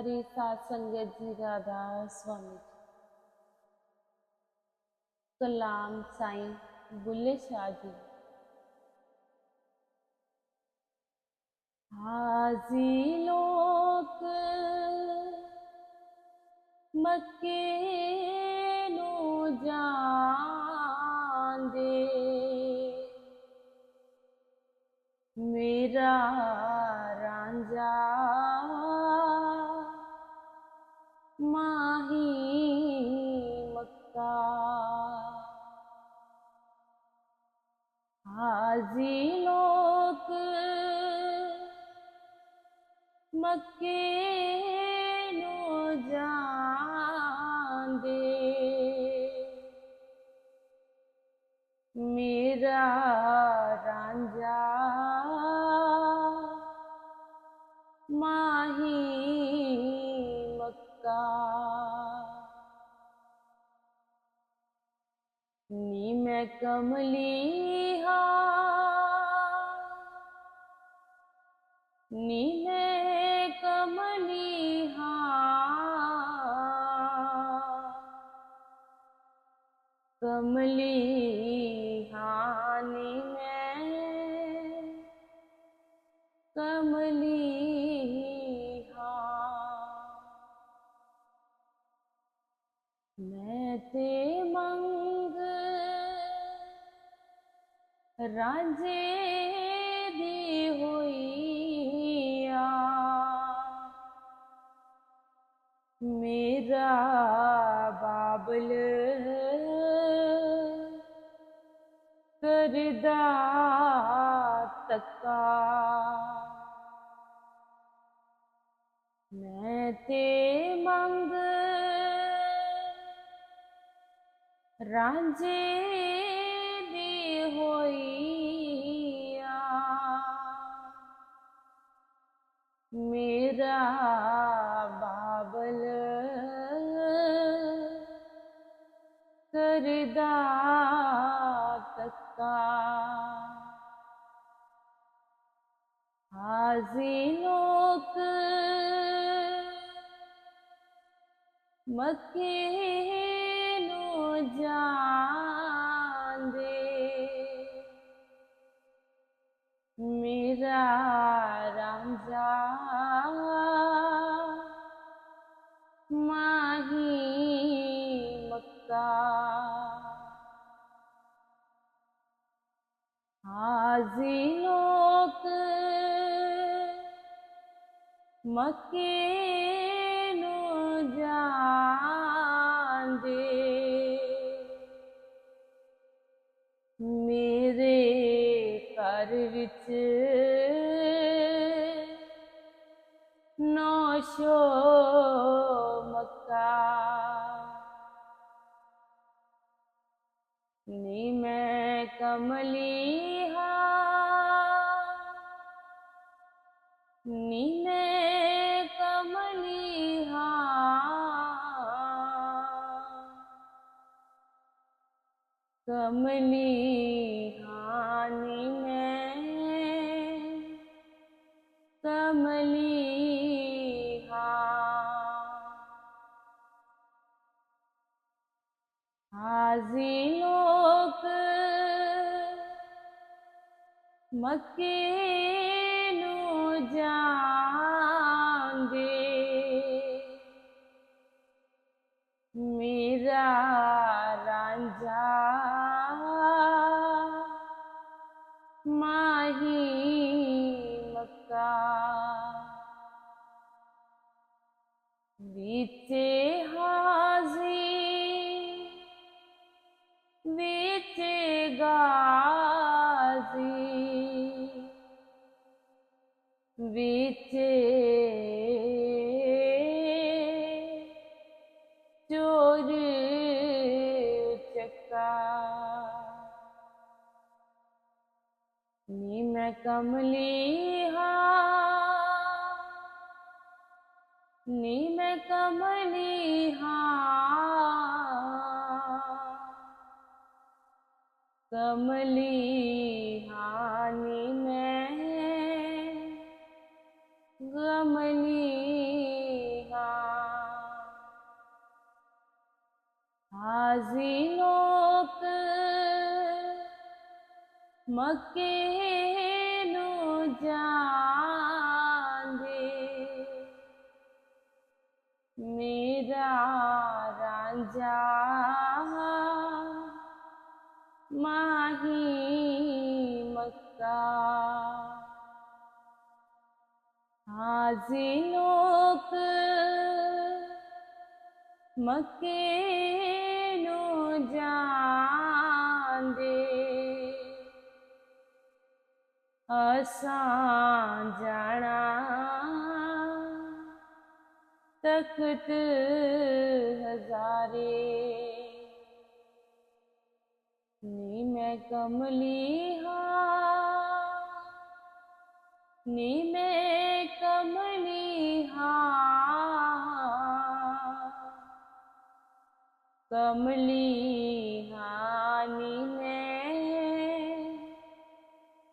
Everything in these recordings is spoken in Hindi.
प्यारी सात संगत जी राधा स्वामी। कलाम साईं बुल्ले शाह जी। हाजी लोक मक्के नु जांदे। मेरा रांझा माही मक्का। हाजी लोक नु जांदे। मेरा नी मैं कमली हाँ। नी मैं कमली हाँ। कमली हानि मैं कमली हाँ। मैं ते मंग रांझे दी होइया मेरा बाबल करदा तक्का मैं ते मंग रांझे दी होइया मेरा बाबल करदा तक्का। हाजी लोक मक्के नु जांदे हाजी लोक मक्के नु जांदे मेरे घर विच नी मैं कमली हाँ कमली कमली हाँ हाजी लोक मक्के जांदे मेरा रांझा माही मक्का बीचे बीचे चोर चक्का नी मैं कमली हाँ। कमली कमली मनीहा मके नो जांदे। मेरा रांझा मा हाजी लोक मके नो जांदे। असां जाना तख्त हजारे। नी मैं कमली हाँ नी मैं कमली कमली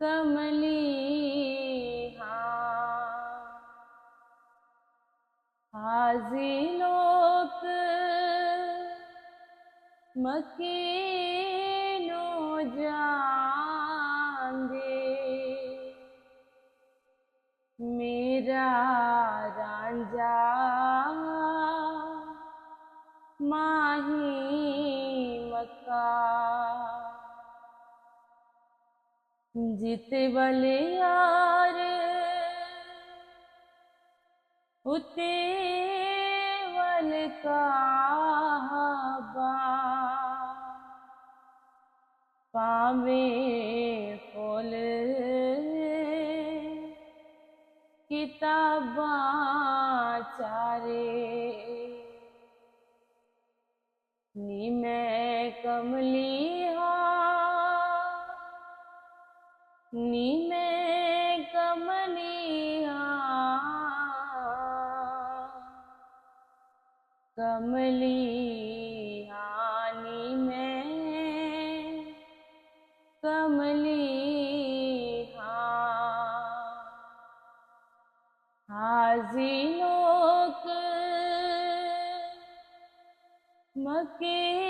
कमली हाजी लोक मकीनो मेरा रांझा माही मक्का। जित वाले यार उते वल काबा पावे किताबां चारे नी मैं कमली हा नी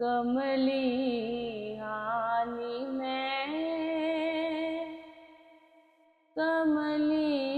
कमली हानि में। कमली